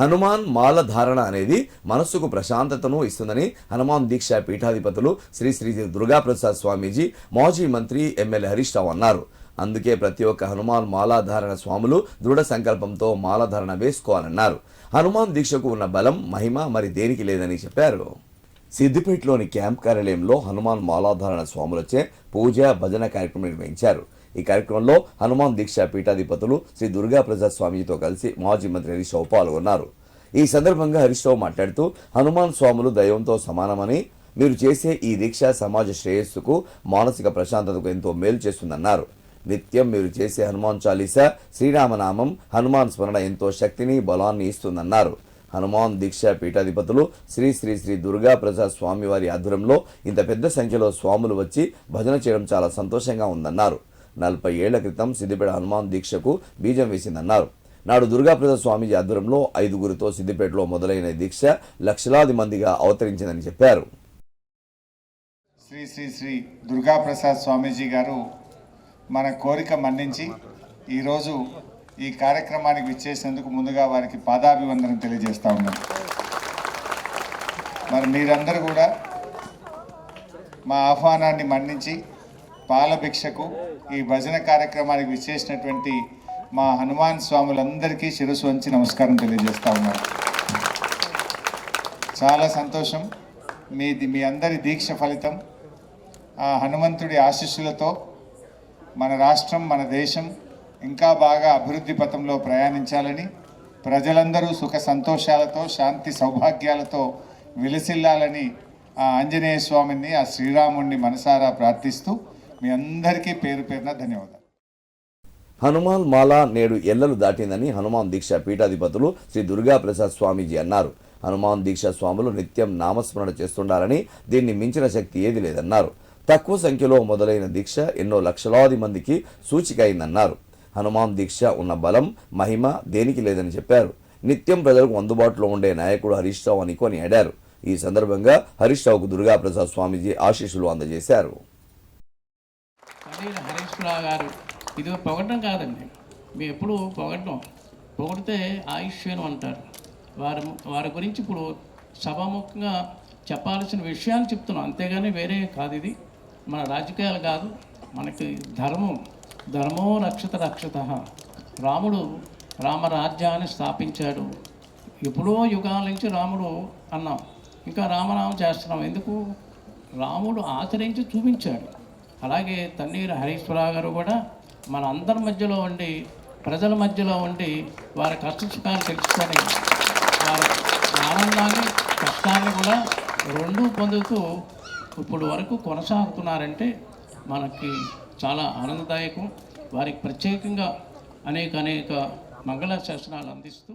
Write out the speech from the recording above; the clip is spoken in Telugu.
హనుమాన్ మాల ధారణ అనేది మనస్సుకు ప్రశాంతతను ఇస్తుందని హనుమాన్ దీక్ష పీఠాధిపతులు శ్రీ శ్రీ దుర్గాప్రసాద్ స్వామీజీ మాజీ మంత్రి ఎమ్మెల్యే హరీష్ రావు అన్నారు. అందుకే ప్రతి ఒక్క హనుమాన్ మాలాధారణ స్వాములు దృఢ సంకల్పంతో మాలాధారణ వేసుకోవాలన్నారు. హనుమాన్ దీక్షకు ఉన్న బలం మహిమ మరి దేనికి లేదని చెప్పారు? సిద్దిపేటలోని క్యాంప్ కార్యాలయంలో హనుమాన్ మాలాధారణ స్వాములచే పూజ భజన కార్యక్రమం నిర్వహించారు. ఈ కార్యక్రమంలో హనుమాన్ దీక్ష పీఠాధిపతులు శ్రీ దుర్గా ప్రసాద్ స్వామితో కలిసి మాజీ మంత్రి హరీష్ రావు పాల్గొన్నారు. ఈ సందర్భంగా హరీష్ రావు మాట్లాడుతూ హనుమాన్ స్వాములు దైవంతో సమానమని మీరు చేసే ఈ దీక్ష సమాజ శ్రేయస్సుకు మానసిక ప్రశాంతతకు ఎంతో మేలు చేస్తుందన్నారు. నిత్యం మీరు చేసే హనుమాన్ చాలీసా శ్రీరామనామం హనుమాన్ స్మరణ ఎంతో శక్తిని బలాన్ని ఇస్తుందన్నారు. హనుమాన్ దీక్ష పీఠాధిపతులు శ్రీ శ్రీ శ్రీ దుర్గా ప్రసాద్ స్వామి వారి ఆధ్వర్యంలో ఇంత పెద్ద సంఖ్యలో స్వాములు వచ్చి భజన చేయడం చాలా సంతోషంగా ఉందన్నారు. నలభై ఏళ్ళ క్రితం సిద్దిపేట హనుమాన్ దీక్షకు బీజం వేసిందన్నారు. నాడు దుర్గాప్రసాద్ స్వామీజీ ఆధ్వర్యంలో ఐదుగురితో సిద్దిపేటలో మొదలైన దీక్ష లక్షలాది మందిగా అవతరించిందని చెప్పారు. శ్రీ శ్రీ శ్రీ దుర్గాప్రసాద్ స్వామీజీ గారు మన కోరిక మన్నించి ఈరోజు ఈ కార్యక్రమానికి విచ్చేసినందుకు ముందుగా వారికి పాదాభివందనం తెలియజేస్తా ఉన్నాను మరి మీరందరూ కూడా మా ఆహ్వానాన్ని మన్నించి పాలభిక్షకు ఈ భజన కార్యక్రమానికి విచ్చేసినటువంటి మా హనుమాన్ స్వాములందరికీ శిరస్సు వంచి నమస్కారం తెలియజేస్తా ఉన్నారు చాలా సంతోషం. మీది మీ అందరి దీక్ష ఫలితం. ఆ హనుమంతుడి ఆశీస్సులతో మన రాష్ట్రం మన దేశం ఇంకా బాగా అభివృద్ధి పథంలో ప్రయాణించాలని ప్రజలందరూ సుఖ సంతోషాలతో శాంతి సౌభాగ్యాలతో విలసిల్లాలని ఆ ఆంజనేయ స్వామిని ఆ శ్రీరాముణ్ణి మనసారా ప్రార్థిస్తూ మీ అందరికీ పేరు పేరున ధన్యవాదాలు. హనుమాన్ మాల నేడు ఎల్లలు దాటిందని హనుమాన్ దీక్ష పీఠాధిపతులు శ్రీ దుర్గాప్రసాద్ స్వామీజీ అన్నారు. హనుమాన్ దీక్ష స్వాములు నిత్యం నామస్మరణ చేస్తుండాలని దీన్ని మించిన శక్తి ఏది లేదన్నారు. తక్కువ సంఖ్యలో మొదలైన దీక్ష ఎన్నో లక్షలాది మందికి సూచిక అయిందన్నారు హనుమాన్ దీక్ష ఉన్న బలం మహిమ దేనికి లేదని చెప్పారు. నిత్యం ప్రజలకు అందుబాటులో ఉండే నాయకుడు హరీష్ రావు అని అడారు ఈ సందర్భంగా హరీష్ రావుకు దుర్గా ప్రసాద్ స్వామీజీ ఆశీస్సులు అందజేశారు. అదే రావు గారు ఇది పొగటం కాదండి. మేము ఎప్పుడు పొగటం పొగిడితే ఆయుష్యం అంటారు. వారి వారి గురించి ఇప్పుడు సభాముఖంగా చెప్పాల్సిన విషయాలు చెప్తున్నాం. అంతేగాని వేరే కాదు ఇది. మన రాజకీయాలు కాదు. మనకి ధర్మం. ధర్మో రక్షత రక్షత రాముడు రామరాజ్యాన్ని స్థాపించాడు. ఎప్పుడో యుగాల నుంచి రాముడు అన్నాం. ఇంకా రామనామం చేస్తున్నాం. ఎందుకు? రాముడు ఆచరించి చూపించాడు. అలాగే తన్నీరు హరీశ్వరరావు గారు కూడా మన అందరి మధ్యలో ఉండి ప్రజల మధ్యలో ఉండి వారి కష్ట తెలుసుకొని వారి ఆనందాన్ని కష్టాన్ని కూడా రెండూ పొందుతూ ఇప్పుడు వరకు కొనసాగుతున్నారంటే మనకి చాలా ఆనందదాయకం. వారికి ప్రత్యేకంగా అనేక అనేక మంగళ శాసనాలు అందిస్తూ